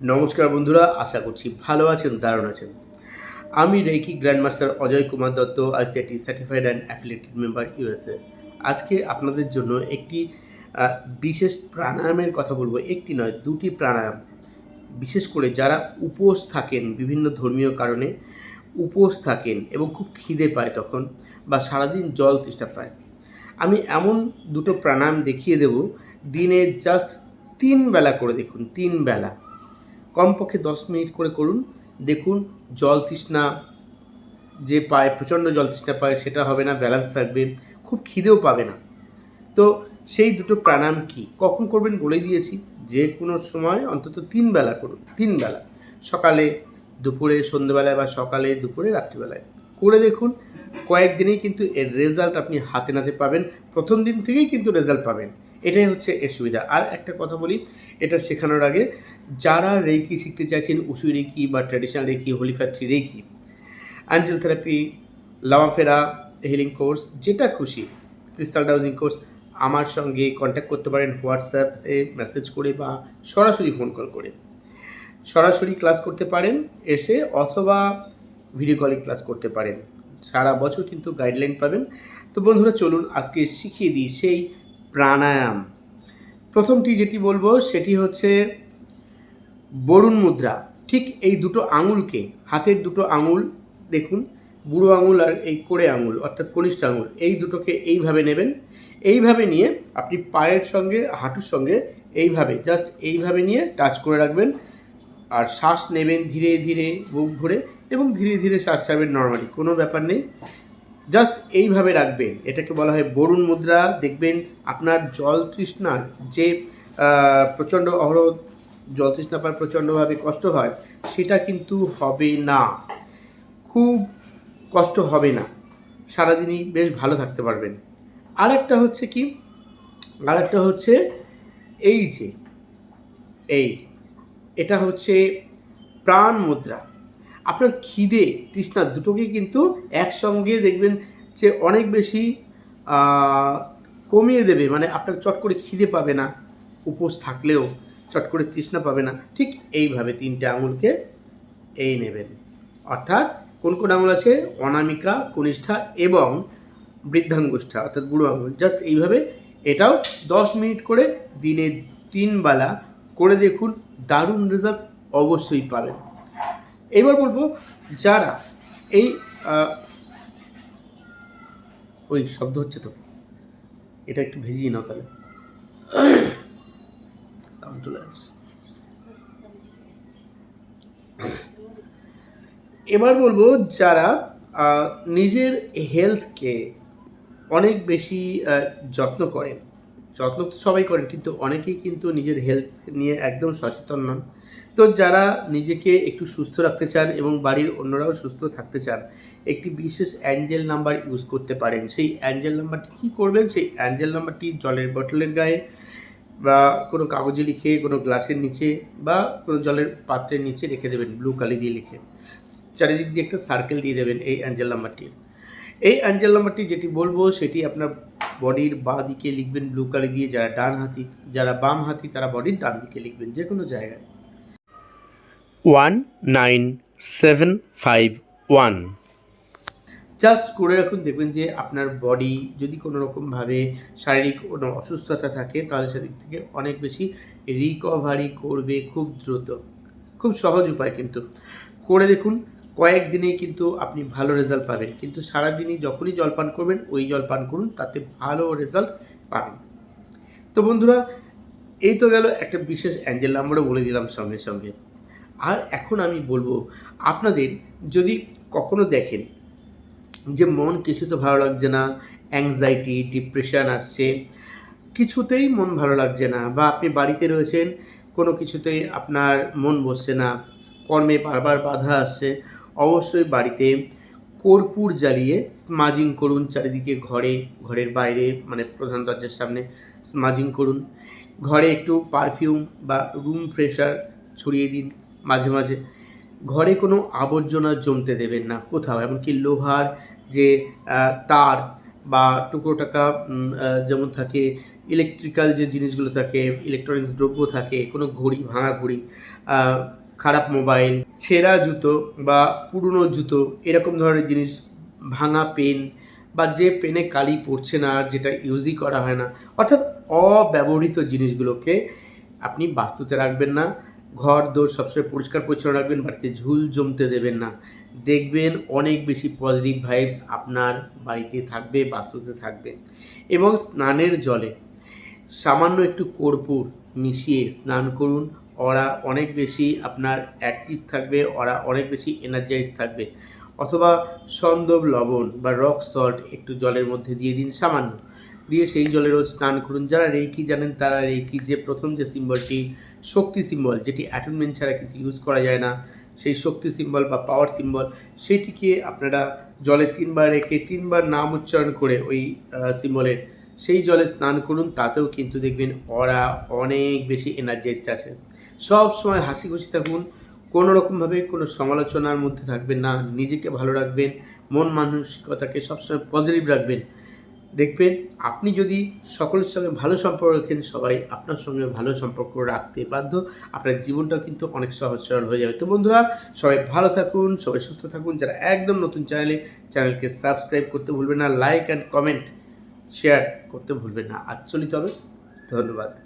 নমস্কার বন্ধুরা, আশা করছি ভালো আছেন, দারুণ আছেন। আমি reiki grandmaster Ajay Kumar Dutta ICIT certified and affiliated member USA আজকে আপনাদের জন্য একটি বিশেষ প্রাণায়ামের কথা বলব। একটি নয়, দুটি প্রাণায়াম। বিশেষ করে যারা উপোস থাকেন, বিভিন্ন ধর্মীয় কারণে উপোস থাকেন এবং খুব খিদে পায় তখন বা সারাদিন জল তৃষ্ণা পায়। আমি এমন দুটো প্রাণায়াম দেখিয়ে দেব, দিনে জাস্ট তিন বেলা করে দেখুন, তিন বেলা। কমপক্ষে দশ মিনিট করে করুন। দেখুন, জল তৃষ্ণা যে পায়, প্রচণ্ড জল তৃষ্ণা পায়, সেটা হবে না ব্যালেন্স থাকবে, খুব খিদেও পাবে না। তো সেই দুটো প্রাণায়াম কি? কখন করবেন বলে দিয়েছি, যে কোনো সময় অন্তত তিন বেলা করুন, তিন বেলা। সকালে, দুপুরে সন্ধ্যেবেলায় বা সকালে, দুপুরে, রাত্রিবেলায়। করে দেখুন, কয়েকদিনেই কিন্তু এর রেজাল্ট আপনি হাতে নাতে পাবেন, প্রথম দিন থেকেই কিন্তু রেজাল্ট পাবেন। এটাই হচ্ছে এর সুবিধা। আর একটা কথা বলি, এটা শেখানোর আগে যারা রেকি শিখতে চাইছেন, উসু রেকি বা ট্র্যাডিশনাল রেকি হোলিফ্যাক্টরি reiki angel therapy লামাফেরা healing course যেটা খুশি ক্রিস্টাল ডাউজিং কোর্স আমার সঙ্গে কন্ট্যাক্ট করতে পারেন হোয়াটসঅ্যাপে মেসেজ করে বা সরাসরি ফোন কল করে। সরাসরি ক্লাস করতে পারেন, এসে অথবা ভিডিও কলিং ক্লাস করতে পারেন। সারা বছর কিন্তু গাইডলাইন পাবেন। তো বন্ধুরা, চলুন আজকে শিখিয়ে দিই সেই প্রাণায়াম। প্রথমটি যেটি বলব, সেটি হচ্ছে বরুণ মুদ্রা। ঠিক এই দুটো আঙুলকে, হাতের দুটো আঙুল দেখুন, বুড়ো আঙুল আর এই কোড়ে আঙুল, অর্থাৎ কনিষ্ঠ আঙুল, এই দুটোকে এইভাবে নেবেন। এইভাবে নিয়ে আপনি পায়ের সঙ্গে, হাঁটুর সঙ্গে এইভাবে জাস্ট এইভাবে নিয়ে টাচ করে রাখবেন। আর শ্বাস নেবেন ধীরে ধীরে বুক ভরে এবং ধীরে ধীরে শ্বাস ছাড়বেন নর্মালি কোনো ব্যাপার নেই। জাস্ট এইভাবে রাখবেন। এটাকে বলা হয় বরুণ মুদ্রা। দেখবেন আপনার জল তৃষ্ণার যে প্রচণ্ড অহরহ জল তৃষ্ণা পাওয়ার প্রচণ্ডভাবে কষ্ট হয়, সেটা কিন্তু হবে না। খুব কষ্ট হবে না। সারাদিনই বেশ ভালো থাকতে পারবেন। আর একটা হচ্ছে কি? আর একটা হচ্ছে এই যে, এই, এটা হচ্ছে প্রাণ মুদ্রা। আপনার খিদে, তৃষ্ণা দুটোকে কিন্তু একসঙ্গে দেখবেন যে অনেক বেশি কমিয়ে দেবে। মানে আপনার চট করে খিদে পাবে না, উপোস থাকলেও। চট করে তৃষ্ণা পাবে না। ঠিক এইভাবে তিনটে আঙুলকে এই নেবেন। অর্থাৎ কোন কোন আঙুল আছে? অনামিকা, কনিষ্ঠা এবং বৃদ্ধাঙ্গুষ্ঠা, অর্থাৎ বুড়ো আঙুল। জাস্ট এইভাবে এটাও দশ মিনিট করে দিনে তিন বেলা করে দেখুন, দারুণ রেজাল্ট অবশ্যই পাবেন। এবার বলব যারা এই ওই শব্দ হচ্ছে তো, এটা একটু ভেজিয়ে নাও তাহলে। চলে এবার বলব যারা নিজের হেলথকে অনেক বেশি যত্ন করেন। যত্ন তো সবাই করেন, কিন্তু অনেকেই কিন্তু নিজের হেলথ নিয়ে একদম সচেতন নন। তো যারা নিজেকে একটু সুস্থ রাখতে চান এবং বাড়ির অন্যরাও সুস্থ থাকতে চান, একটি বিশেষ অ্যাঞ্জেল নাম্বার ইউজ করতে পারেন। সেই অ্যাঞ্জেল নাম্বারটি কী করবেন? সেই অ্যাঞ্জেল নাম্বারটি জলের বটলের গায়ে বা কোনো কাগজে লিখে, কোনো গ্লাসের নিচে বা কোনো জলের পাত্রের নিচে রেখে দেবেন ব্লু কালি দিয়ে লিখে। চারিদিক দিয়ে একটা সার্কেল দিয়ে দেবেন এই অ্যাঞ্জেল নাম্বারটির এই অ্যাঞ্জেল নাম্বারটি যেটি বলব, সেটি আপনার বডির বাঁ দিকে লিখবেন ব্লু কালি দিয়ে, যারা ডান হাতি, যারা বাম হাতি, তারা বডির ডান দিকে লিখবেন যে কোনো জায়গায়। One nine seven five one just করে রাখুন, দেখবেন যে আপনার বডি যদি কোনো রকমভাবে শারীরিক কোনো অসুস্থতা থাকে, তাহলে সেদিক থেকে অনেক বেশি রিকভারি করবে খুব দ্রুত। খুব সহজ উপায় কিন্তু। করে দেখুন কয়েকদিনেই কিন্তু আপনি ভালো রেজাল্ট পাবেন। কিন্তু সারাদিনই যখনই জল পান করবেন, ওই জল পান করুন, তাতে ভালো রেজাল্ট পাবেন। তো বন্ধুরা, এই তো গেল একটা বিশেষ অ্যাঞ্জেল নাম্বারও বলে দিলাম সঙ্গে সঙ্গে। আর এখন আমি বলব, আপনাদের যদি কখনো দেখেন যে মন কিছুতে ভালো লাগছে না অ্যাংজাইটি ডিপ্রেশান আসছে, কিছুতেই মন ভালো লাগছে না বা আপনি বাড়িতে রয়েছেন, কোনো কিছুতেই আপনার মন বসছে না, কর্মে বারবার বাধা আসছে, অবশ্যই বাড়িতে কর্পূর জ্বালিয়ে স্মাজিং করুন চারিদিকে ঘরে, ঘরের বাইরে মানে প্রধান দরজার সামনে স্মাজিং করুন। ঘরে একটু পারফিউম বা রুম ফ্রেশার ছড়িয়ে দিন মাঝে মাঝে। ঘরে কোনো আবর্জনা জমতে দেবেন না কোথাও, এমনকি লোহার যে তার বা টুকরো টাকা যেমন থাকে ইলেকট্রিক্যাল যে জিনিসগুলো থাকে ইলেকট্রনিক্স দ্রব্য থাকে, কোনো ঘড়ি, ভাঙা ঘড়ি খারাপ মোবাইল ছেঁড়া জুতো বা পুরনো জুতো, এরকম ধরনের জিনিস, ভাঙা পেন বা যে পেনে কালি পড়ছে না আর যেটা ইউজই করা হয় না, অর্থাৎ অব্যবহৃত জিনিসগুলোকে আপনি বাস্তুতে রাখবেন না। ঘর, দোর সবসময় পরিষ্কার, পরিচ্ছন্ন রাখবেন, বাড়িতে ঝুল জমতে দেবেন না। দেখবেন অনেক বেশি পজিটিভ ভাইবস আপনার বাড়িতে থাকবে, বাস্তুতে থাকবে। এবং স্নানের জলে সামান্য একটু কর্পূর মিশিয়ে স্নান করুন। ওরা অনেক বেশি আপনার অ্যাক্টিভ থাকবে, ওরা অনেক বেশি এনার্জাইজ থাকবে। অথবা সন্দব লবণ বা রক সল্ট একটু জলের মধ্যে দিয়ে দিন সামান্য। দিয়ে সেই জলে রোজ স্নান করুন। যারা রেইকি জানেন, তারা রেইকি যে প্রথম যে সিম্বলটি শক্তি সিম্বল যেটি অ্যাটনমেন্ট ছাড়া কিন্তু ইউজ করা যায় না। সেই শক্তি সিম্বল বা পাওয়ার সিম্বল সেটিকে আপনারা জলে তিনবার রেখে তিনবার নাম উচ্চারণ করে ওই সিম্বলের সেই জলে স্নান করুন, তাতেও কিন্তু দেখবেন ওরা অনেক বেশি এনার্জাইজড আছে। সব সময় হাসি খুশি থাকুন, কোনো রকমভাবে কোনো সমালোচনার মধ্যে থাকবেন না, নিজেকে ভালো রাখবেন, মন মানসিকতাকে সবসময় পজিটিভ রাখবেন। দেখবেন, আপনি যদি সকলের সঙ্গে ভালো সম্পর্ক রাখেন, সবাই আপনার সঙ্গে ভালো সম্পর্ক রাখতে বাধ্য। আপনার জীবনটা কিন্তু অনেক সহজ সরল হয়ে যাবে। তো বন্ধুরা, সবাই ভালো থাকুন, সবাই সুস্থ থাকুন। যারা একদম নতুন চ্যানেলে, চ্যানেলকে সাবস্ক্রাইব করতে ভুলবেন না, লাইক অ্যান্ড কমেন্ট শেয়ার করতে ভুলবেন না। আর চলিত হবে। ধন্যবাদ।